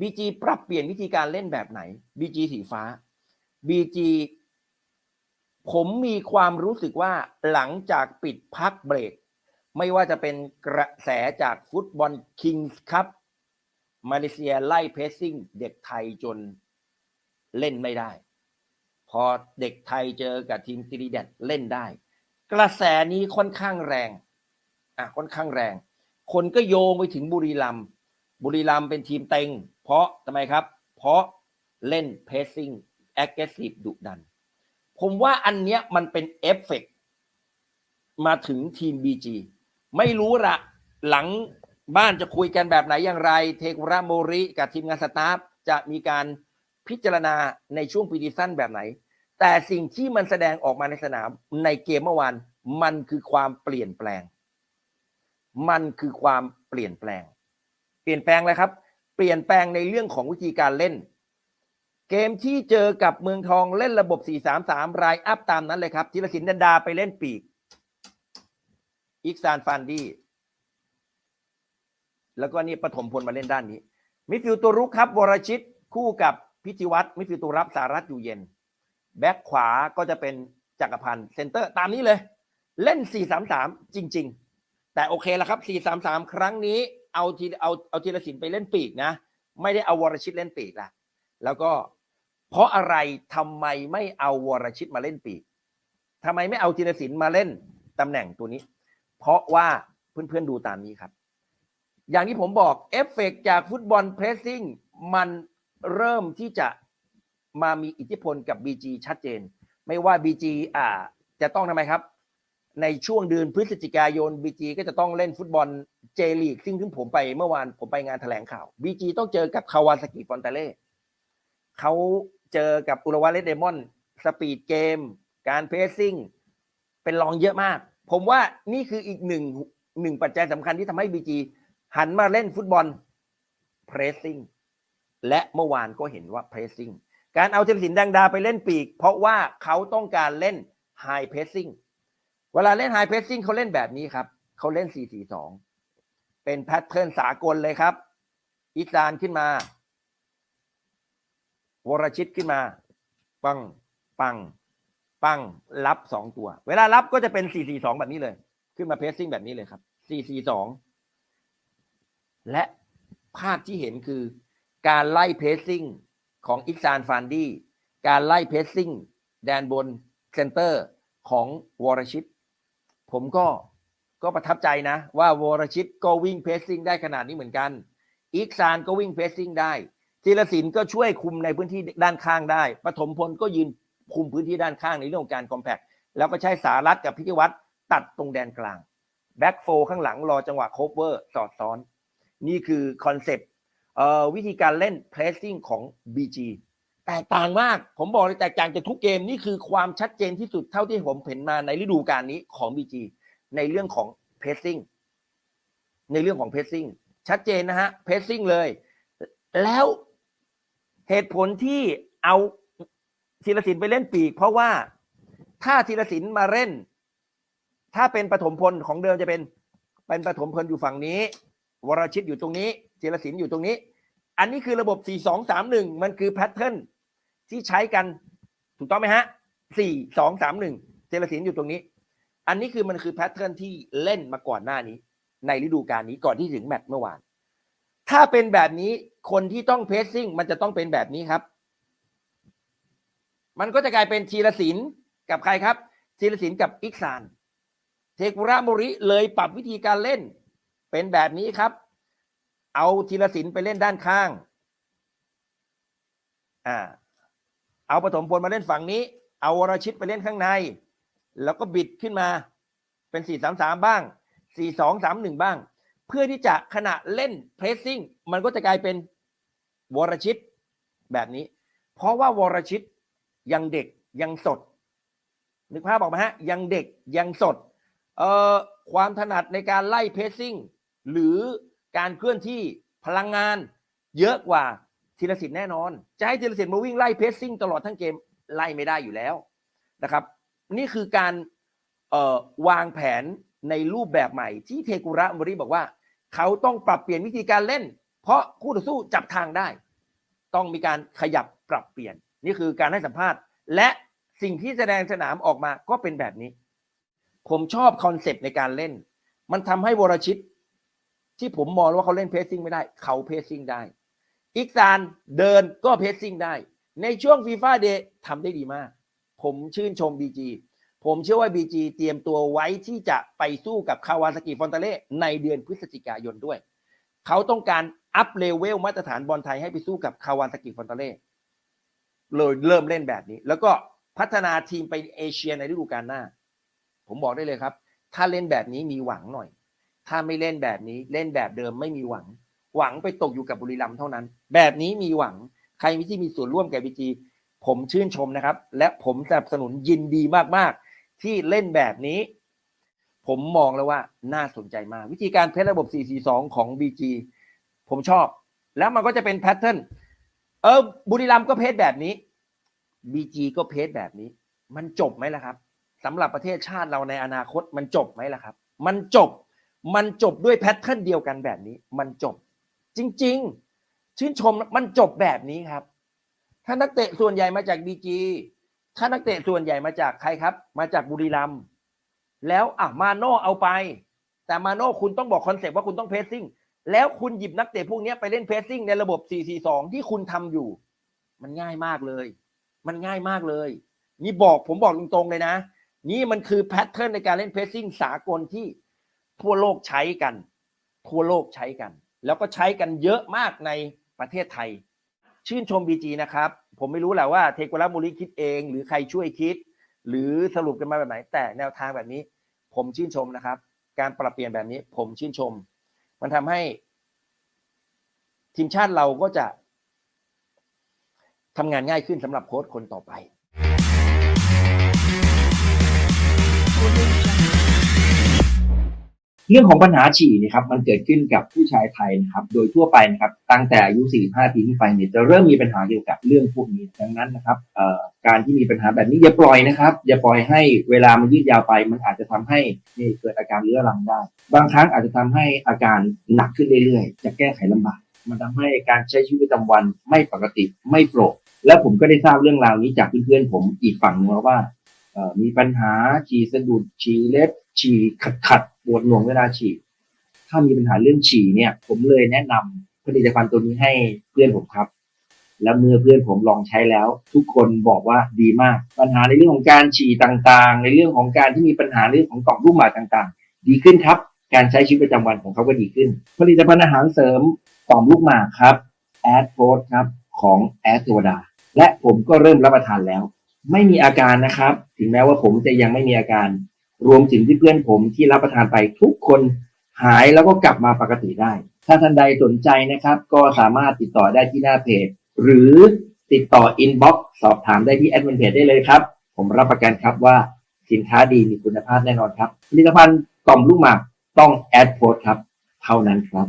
BG ปรับเปลี่ยนวิธีการเล่นแบบไหน BG สีฟ้า BG ผมมีความรู้สึกว่าหลังจากปิดพักเบรก ไม่ว่าจะเป็นกระแสจากฟุตบอลคิงส์ครับ มาเลเซียไล่เพสซิ่งเด็กไทยจนเล่นไม่ได้ พอเด็กไทยเจอกับทีมตรีแดดเล่นได้ กระแสนี้ค่อนข้างแรง อะค่อนข้างแรง คนก็โยงไปถึงบุรีรัมย์ บุรีรัมย์เป็นทีมเต็ง เพราะทำไมครับ เพราะเล่นเพสซิ่งแอคทีฟดุดัน ผมว่าอันเนี้ยมันเป็นเอฟเฟกต์มาถึงทีม BG ไม่รู้ละหลังบ้านจะคุยกันแบบไหนอย่างไร เทกุระโมริกับทีมงานสตาฟจะมีการพิจารณาในช่วงปีดีสั้นแบบไหน แต่สิ่งที่มันแสดงออกมาในสนามในเกมเมื่อวานมันคือความเปลี่ยนแปลง มันคือความเปลี่ยนแปลง เปลี่ยนแปลงเลยครับ เปลี่ยนแปลงในเรื่องของวิธีการเล่น เกมที่เจอกับเมืองทองเล่นระบบ 4-3-3 รายอัพตามนั้นเลยครับธีรศิลป์ดันดาไปเล่นปีกอิกซานฟานดี้แล้วก็นี่ปฐมพลมาเล่นด้านนี้ มิดฟิลด์ตัวรุกครับวรชิตคู่กับพิธิวัตรมิดฟิลด์ตัวรับสารัตอยู่เย็น แบ็คขวาก็จะเป็นจักรพันธ์เซนเตอร์ตามนี้เลย เล่น 4-3-3 จริง ๆ แต่โอเคแล้วครับ 4-3-3 ครั้งนี้ เอาทีเอาเอาทีละสินไปเล่นปีกนะ ไม่ได้เอาวรชิตเล่นปีกละแล้วก็เพราะอะไรทำไมไม่เอาวรชิตมาเล่นปีกทำไมไม่เอาทีละสินมาเล่นตำแหน่งตัวนี้ เพราะว่าเพื่อนๆดูตามนี้ครับ อย่างที่ผมบอกเอฟเฟกต์จากฟุตบอลเพรสซิ่งมันเริ่มที่จะมามีอิทธิพลกับ BG ชัดเจน ไม่ว่า BG อ่า จะต้องทำไมครับ ในช่วงเดือนพฤศจิกายน BG ก็จะต้องเล่นฟุตบอลเจลีกซึ่งซึ่งผมไปเมื่อวานผมไปงานแถลงข่าว BG ต้องเจอกับคาวาซากิฟอนตาเล่เขาเจอกับอุรวาเลสเดมอนสปีดเกม การเพรสซิ่ง เป็นรองเยอะมาก ผมว่านี่คืออีกหนึ่งหนึ่งปัจจัยสำคัญที่ทำให้ BG หันมาเล่นฟุตบอลเพรสซิ่งและเมื่อวานก็เห็นว่าเพรสซิ่งการเอาเทมสินดังดาไปเล่นปีก เพราะว่าเขาต้องการเล่นไฮเพรสซิ่ง เวลาเล่นไฮเพรสซิ่งเขาเล่นแบบนี้ครับเขาเล่น 4-4-2 เป็นแพทเทิร์นสากลเลยครับอิสานขึ้นมา วรชิตขึ้นมา ปัง ปัง ปัง รับสองตัว เวลารับก็จะเป็น 4-4-2 แบบนี้เลย ขึ้นมาเพรสซิ่งแบบนี้เลยครับ 4-4-2 และภาพที่เห็นคือการไล่เพรสซิ่งของอิกซานฟานดี้ การไล่เพรสซิ่งแดนบนเซนเตอร์ของวรชิต ผมก็ก็ประทับใจนะ ว่าวรชิตก็วิ่งเพสซิ่งได้ขนาดนี้เหมือนกัน อีกซานก็วิ่งเพสซิ่งได้ธีรศิลป์ก็ช่วยคุมในพื้นที่ด้านข้างได้ปฐมพลก็ยืนคุมพื้นที่ด้านข้างในเรื่องของการคอมแพคแล้วก็ใช้สารัตกับพิธิวัตรตัดตรงแดนกลางแบ็กโฟข้างหลังรอจังหวะโคเวอร์สอดซ้อน นี่คือคอนเซปต์วิธีการเล่นเพรสซิ่งของ BG แตกต่างมาก ผมบอกเลยแตกต่างจากทุกเกมนี่คือความชัดเจนที่สุดเท่าที่ผมเห็นมาในฤดูกาลนี้ของ BG ในเรื่องของเพสซิ่งในเรื่องของเพสซิ่งชัดเจนนะฮะเพสซิ่งเลย แล้วเหตุผลที่เอาธีรศิลป์ไปเล่นปีก เพราะว่าถ้าธีรศิลป์มาเล่น ถ้าเป็นปฐมพลของเดิมจะเป็น เป็นปฐมพลอยู่ฝั่งนี้ วรชิตอยู่ตรงนี้ธีรศิลป์อยู่ตรงนี้ อันนี้คือระบบ 4 2 3 1 มันคือแพทเทิร์น ที่ใช้กันถูกต้องไหมฮะ4 2 3 1ธีรศิลป์อยู่ตรงนี้ อันนี้คือมันคือแพทเทิร์นที่เล่นมาก่อนหน้านี้ ในฤดูกาลนี้ก่อนที่ถึงแมตช์เมื่อวาน ถ้าเป็นแบบนี้คนที่ต้องเพสซิ่งมันจะต้องเป็นแบบนี้ครับ มันก็จะกลายเป็นทีรศิลป์กับใครครับทีรศิลป์กับอิกซาน เทกุระโมริเลยปรับวิธีการเล่น เป็นแบบนี้ครับ เอาทีรศิลป์ไปเล่นด้านข้าง อ่า เอาปฐมพลมาเล่นฝั่งนี้ เอาวรชิตไปเล่นข้างใน แล้วก็บิดขึ้นมาเป็นสี่สามสามบ้างสี่สองสามหนึ่งบ้าง เพื่อที่จะขณะเล่นเพรสซิ่งมันก็จะกลายเป็นวรชิตแบบนี้ เพราะว่าวรชิตยังเด็กยังสด นึกภาพออกไหมฮะ ยังเด็กยังสดเอ่อความถนัดในการไล่เพรสซิ่งหรือการเคลื่อนที่พลังงานเยอะกว่า ธีรศิลป์แน่นอน จะให้ธีรศิลป์มาวิ่งไล่เพสซิ่งตลอดทั้งเกมไล่ไม่ได้อยู่แล้วนะครับ นี่คือการวางแผนในรูปแบบใหม่ที่เทกุระมริบอกว่า เขาต้องปรับเปลี่ยนวิธีการเล่น เพราะคู่ต่อสู้จับทางได้ ต้องมีการขยับปรับเปลี่ยน นี่คือการให้สัมภาษณ์ และสิ่งที่แสดงสนามออกมาก็เป็นแบบนี้ ผมชอบคอนเซปต์ในการเล่น มันทำให้วรชิต ที่ผมมองว่าเขาเล่นเพสซิ่งไม่ได้ เขาเพสซิ่งได้ อีกซานเดินก็เพสซิ่งได้ ในช่วงฟีฟ่าเดย์ทำได้ดีมาก ผมชื่นชม BG ผมเชื่อว่า BG เตรียมตัวไว้ที่จะไปสู้กับคาวาซากิฟอนตาเล่ในเดือนพฤศจิกายนด้วย เขาต้องการอัพเลเวลมาตรฐานบอลไทยให้ไปสู้กับคาวาซากิฟอนตาเล่เลยเริ่มเล่นแบบนี้ แล้วก็พัฒนาทีมไปเอเชียในฤดูกาลหน้า ผมบอกได้เลยครับ ถ้าเล่นแบบนี้มีหวังหน่อย ถ้าไม่เล่นแบบนี้เล่นแบบเดิมไม่มีหวัง หวังไปตกอยู่กับบุรีรัมย์เท่านั้น แบบนี้มีหวังใครที่มีส่วนร่วมกับบีจีผมชื่นชมนะครับ และผมสนับสนุนยินดีมากๆ ที่เล่นแบบนี้ ผมมองแล้วว่าน่าสนใจมาก วิธีการเพชรระบบ 442 ของ BG ผมชอบ แล้วมันก็จะเป็นแพทเทิร์นเออบุรีรัมย์ก็เพจแบบนี้ BG ก็เพจแบบนี้ มันจบไหมล่ะครับสำหรับประเทศชาติเราในอนาคตมันจบไหมล่ะครับ มันจบมันจบด้วยแพทเทิร์นเดียวกันแบบนี้ มันจบ จริง ๆ ชื่นชมมันจบแบบนี้ครับ ถ้านักเตะส่วนใหญ่มาจากบีจีถ้านักเตะส่วนใหญ่มาจากใครครับ มาจากบุรีรัมย์แล้วอะมาโน่เอาไป แต่มาโน่คุณต้องบอกคอนเซปต์ว่าคุณต้องเพสซิ่งแล้วคุณหยิบนักเตะพวกนี้ไปเล่นเพสซิ่งในระบบ 4-4-2 ที่คุณทำอยู่ มันง่ายมากเลย มันง่ายมากเลย นี่บอกผมบอกตรงๆเลยนะ นี่มันคือแพทเทิร์นในการเล่นเพสซิ่งสากลที่ทั่วโลกใช้กัน ทั่วโลกใช้กัน แล้วก็ใช้กันเยอะมากในประเทศไทย ชื่นชม BG นะครับ ผมไม่รู้แหละว่าเทโกรามูริคิดเอง หรือใครช่วยคิด หรือสรุปกันมาแบบไหน แต่แนวทางแบบนี้ ผมชื่นชมนะครับ การปรับเปลี่ยนแบบนี้ ผมชื่นชม มันทำให้ ทีมชาติเราก็จะทำงานง่ายขึ้นสำหรับโค้ชคนต่อไป เรื่องของปัญหาฉี่นะครับมันเกิดขึ้นกับผู้ชายไทยนะครับโดยทั่วไปนะครับตั้งแต่อายุ 45 ปีขึ้นไปเนี่ยจะเริ่มมีปัญหาเกี่ยวกับเรื่องพวกนี้ดังนั้นนะครับการที่มีปัญหาแบบนี้อย่าปล่อยนะครับ อย่าปล่อยให้เวลามันยืดยาวไป มันอาจจะทำให้เกิดอาการเรื้อรังได้ บางครั้งอาจจะทำให้อาการหนักขึ้นเรื่อยๆ จะแก้ไขลำบาก มันทำให้การใช้ชีวิตประจำวันไม่ปกติไม่โปร่งและผมก็ได้ทราบเรื่องราวนี้จากเพื่อนๆผมอีกฝั่งนึงแล้วว่ามีปัญหาฉี่สะดุดฉี่เล็บ ฉี่ขัดขัดปวดหน่วงเวลาฉี่ถ้ามีปัญหาเรื่องฉี่เนี่ย ผมเลยแนะนำผลิตภัณฑ์ตัวนี้ให้เพื่อนผมครับ แล้วเมื่อเพื่อนผมลองใช้แล้ว ทุกคนบอกว่าดีมาก ปัญหาในเรื่องของการฉี่ต่างๆ ในเรื่องของการที่มีปัญหาเรื่องของต่อมลูกหมากต่างๆ ดีขึ้นครับ การใช้ชีวิตประจำวันของเขาก็ดีขึ้น ผลิตภัณฑ์อาหารเสริมต่อมลูกหมากครับแอดโฟร์ครับของแอดเทวดา และผมก็เริ่มรับประทานแล้ว ไม่มีอาการนะครับ ถึงแม้ว่าผมจะยังไม่มีอาการ รวมถึงที่เพื่อนผมที่รับประทานไปทุกคนหายแล้วก็กลับมาปกติได้ ถ้าท่านใดสนใจนะครับ ก็สามารถติดต่อได้ที่หน้าเพจ หรือติดต่ออินบ็อกซ์สอบถามได้ที่แอดมินเพจได้เลยครับ ผมรับประกันครับว่าสินค้าดีมีคุณภาพแน่นอนครับผลิตภัณฑ์ต่อมลูกหมากต้องแอดโพสครับ เท่านั้นครับ